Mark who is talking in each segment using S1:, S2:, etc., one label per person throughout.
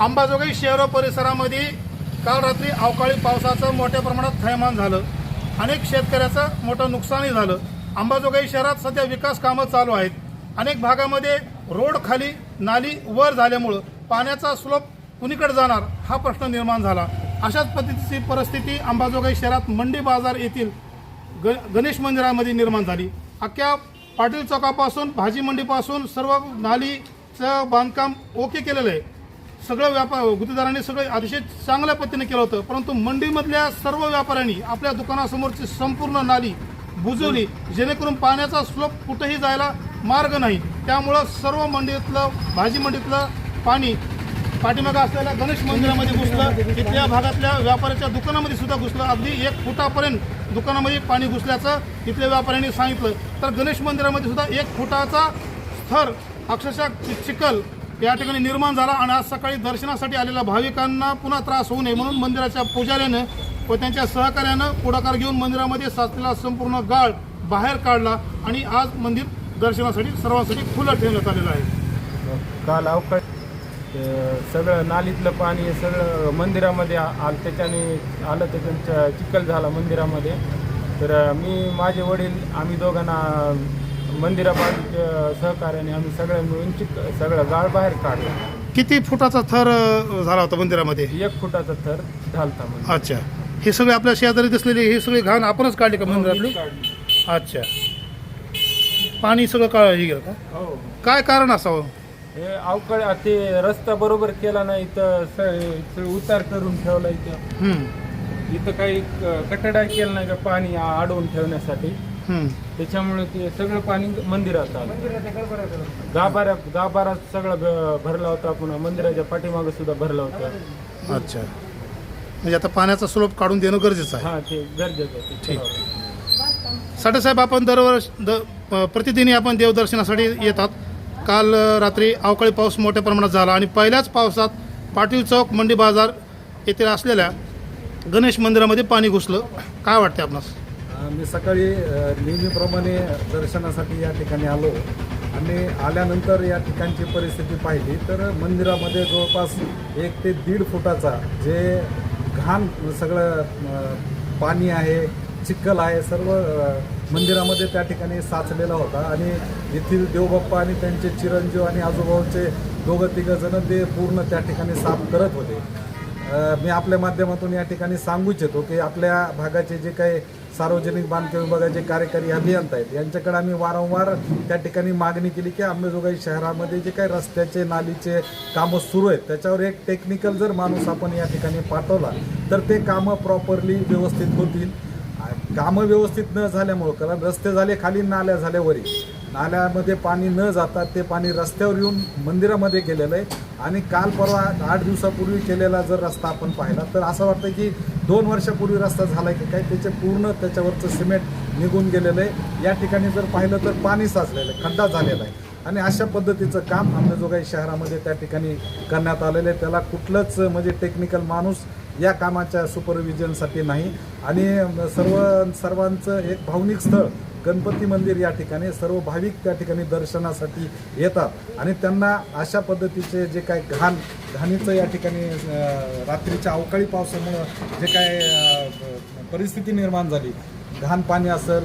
S1: अंबाजोगाई शहर परिसरामध्ये काल रात्री अवकाळी पावसाचं मोठ्या प्रमाणात थैमान झालं. अनेक शेतकऱ्याचं मोठं नुकसानही झालं. अंबाजोगाई शहरात सध्या विकास कामं चालू आहेत. अनेक भागामध्ये रोड खाली नाली वर झाल्यामुळं पाण्याचा स्लोप कुणीकडे जाणार हा प्रश्न निर्माण झाला. अशाच पद्धतीची परिस्थिती अंबाजोगाई शहरात मंडी बाजार येथील ग गणेश मंदिरामध्ये निर्माण झाली. अख्ख्या पाटील चौकापासून भाजी मंडीपासून सर्व नालीचं बांधकाम ओके केलेलं आहे. सगळं व्यापार गुत्तेदारांनी सगळं अतिशय चांगल्या पद्धतीने केलं होतं. परंतु मंडीमधल्या सर्व व्यापाऱ्यांनी आपल्या दुकानासमोरची संपूर्ण नाली बुजवली जेणेकरून पाण्याचा स्लोप कुठेही जायला मार्ग नाही. त्यामुळं सर्व मंडीतलं भाजी मंडीतलं पाणी पाठीमागं असलेल्या गणेश मंदिरामध्ये घुसलं इथल्या भागातल्या व्यापाऱ्याच्या दुकानामध्ये सुद्धा घुसलं. अगदी एक फुटापर्यंत दुकानामध्ये पाणी घुसल्याचं इथल्या व्यापाऱ्यांनी सांगितलं. तर गणेश मंदिरामध्ये सुद्धा एक फुटाचा थर अक्षरशः चिखल या ठिकाणी निर्माण झाला आणि आज सकाळी दर्शनासाठी आलेल्या भाविकांना पुन्हा त्रास होऊ नये म्हणून मंदिराच्या पुजाऱ्यानं व त्यांच्या सहकार्यानं पुढाकार घेऊन मंदिरामध्ये साचलेला संपूर्ण गाळ बाहेर काढला आणि आज मंदिर दर्शनासाठी सर्वांसाठी खुलं ठेवण्यात आलेलं आहे.
S2: काल अवकाळ सगळं नालीतलं पाणी सगळं मंदिरामध्ये आलं त्याच्याने आलं त्याच्या चिखल झाला मंदिरामध्ये. तर मी माझे वडील आम्ही दोघांना मंदिराबाजूच्या सहकार्याने आम्ही सगळं मिळून चिक सगळं गाळ बाहेर काढलं.
S1: किती फुटाचा थर अ, झाला होता मंदिरामध्ये?
S2: एक फुटाचा थर झालता म्हणजे
S1: अच्छा. हे सगळे आपल्या शेजारी दिसलेले हे सगळे घाण आपणच काढले का मंदिरातली?
S2: काढली.
S1: अच्छा. पाणी सगळं का हे गेलं का?
S2: हो.
S1: काय कारण असावं?
S2: हे अवकाळ ते रस्ता बरोबर केला नाही तर स- स- उतार करून ठेवला इथं.
S1: हम्म,
S2: इथं काही क- कठडा केला नाही का पाणी आ- अडवून ठेवण्यासाठी. त्याच्यामुळे ते सगळं पाणी मंदिरात आलं. गाभाऱ्या गाभारात सगळं भरला होता पुन्हा. मंदिराच्या पाठीमागं सुद्धा भरला होता.
S1: अच्छा. म्हणजे आता पाण्याचा स्लोप काढून देणं गरजेचं आहे.
S2: हा ते गरजेचं आहे. ते
S1: ठीक.
S2: ठेवावं.
S1: साठेसाहेब आपण दरवर्ष द अ, प्रतिदिनी आपण देवदर्शनासाठी येतात. काल अ, रात्री अवकाळी पाऊस मोठ्या प्रमाणात झाला आणि पहिल्याच पावसात पाटील चौक मंडी बाजार येथे असलेल्या गणेश मंदिरामध्ये पाणी घुसलं. काय वाटते आपणास?
S3: मी सकाळी नेहमीप्रमाणे दर्शनासाठी या ठिकाणी आलो. आणि आल्यानंतर या ठिकाणची परिस्थिती पाहिली. तर मंदिरामध्ये जवळपास एक ते दीड फुटाचा जे घाण सगळं पाणी आहे चिखल आहे सर्व मंदिरामध्ये त्या ठिकाणी साचलेला होता. आणि येथील देवबाप्पा आणि त्यांचे चिरंजीव आणि आजूबाजूचे दोघं तिघं जण ते पूर्ण त्या ठिकाणी साफ करत होते. मी आपल्या माध्यमातून या ठिकाणी सांगू इच्छितो की आपल्या भागाचे जे काही सार्वजनिक बांधकाम विभागाचे कार्यकारी अभियंता आहेत यांच्याकडे आम्ही वारंवार त्या ठिकाणी मागणी केली की अंबेजोगाई शहरामध्ये जे काही रस्त्याचे नालीचे कामं सुरू आहेत त्याच्यावर एक टेक्निकल जर माणूस आपण या ठिकाणी पाठवला तर ते कामं प्रॉपरली व्यवस्थित होतील. कामं व्यवस्थित न झाल्यामुळं कारण रस्ते झाले खाली नाल्या झाल्यावरी नाल्यामध्ये पाणी न जाता ते पाणी रस्त्यावर येऊन मंदिरामध्ये गेलेलं आहे. आणि काल परवा आठ दिवसापूर्वी केलेला जर रस्ता आपण पाहिला तर असं वाटतं की दोन वर्षापूर्वी रस्ता झाला की काय त्याचे पूर्ण त्याच्यावरचं सिमेंट निघून गेलेलं आहे. या ठिकाणी जर पाहिलं तर पाणी साचलेलं आहे खड्डा झालेला आहे. आणि अशा पद्धतीचं काम अंबेजोगाई शहरामध्ये त्या ठिकाणी करण्यात आलेलं आहे. त्याला कुठलंच म्हणजे टेक्निकल माणूस या कामाच्या सुपरविजनसाठी नाही. आणि सर्व सर्वांचं एक भावनिक स्थळ गणपती मंदिर या ठिकाणी सर्व भाविक त्या ठिकाणी दर्शनासाठी येतात. आणि त्यांना अशा पद्धतीचे जे काय घाण घाणीचं या ठिकाणी रात्रीच्या अवकाळी पावसामुळं जे काय परिस्थिती निर्माण झाली. घाण पाणी असेल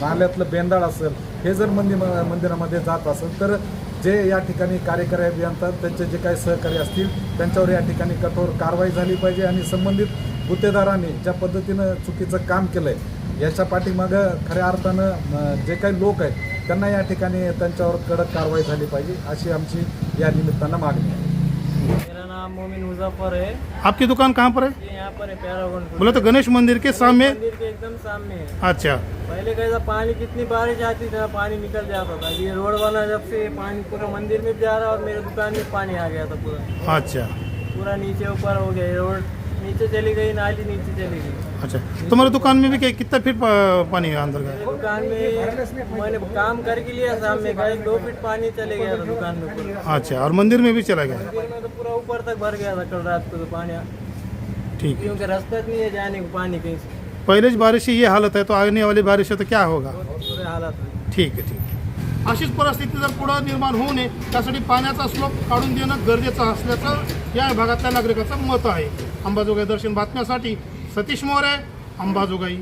S3: नाल्यातलं बेंदाळ असेल हे जर मंदिर मंदिरामध्ये जात असेल तर जे या ठिकाणी कार्यकारी अभियंता त्यांचे जे काही सहकारी असतील त्यांच्यावर या ठिकाणी कठोर कारवाई झाली पाहिजे आणि संबंधित गुत्तेदारांनी ज्या पद्धतीनं चुकीचं काम केलं आहे याच्या पाठीमागं खऱ्या अर्थानं जे काही लोक आहेत त्यांना या ठिकाणी त्यांच्यावर कडक कारवाई झाली पाहिजे अशी आमची या निमित्तानं मागणी आहे.
S4: मेरा नाम मोमिन मुजफ्फर है।
S1: आपकी दुकान कहाँ पर है?
S4: ये यहाँ पर है पैरागोन
S1: बोला तो गणेश मंदिर के सामने।
S4: मंदिर के एकदम सामने है।
S1: अच्छा।
S4: पहले कैसा पानी कितनी बारिश आती था पानी निकल जाता था। ये रोड बना जब से पानी पूरा मंदिर में भी जा रहा और मेरे दुकान में पानी आ गया था पूरा।
S1: अच्छा।
S4: पूरा नीचे ऊपर हो गया रोड। नीचे चली गई नाली नीचे चली गई।
S1: अच्छा तुम्हारे दुकान में भी क्या कितना फीट पा- पानी है अंदर का?
S4: दुकान में मैंने काम करके लिया सामने का एक दो फीट पानी चले गया था दुकान में पूरा।
S1: अच्छा और मंदिर में भी चला गया?
S4: मंदिर में तो पूरा ऊपर तक भर गया था कल रात को तो पानी।
S1: ठीक है।
S4: क्योंकि रास्ता नहीं है जाने को पानी कहीं से।
S1: पहले बारिश की ये हालत है तो आने वाली बारिश है तो क्या होगा?
S4: बुरे हालात हुए
S1: ठीक है ठीक है। अशीच परिस्थिती जर पुढं निर्माण होऊ नये त्यासाठी पाण्याचा स्लोप काढून देणं गरजेचं असल्याचं या भागातल्या नागरिकाचं मत आहे. अंबाजोगाई दर्शन बातम्यासाठी सतीश मोरे अंबाजोगाई.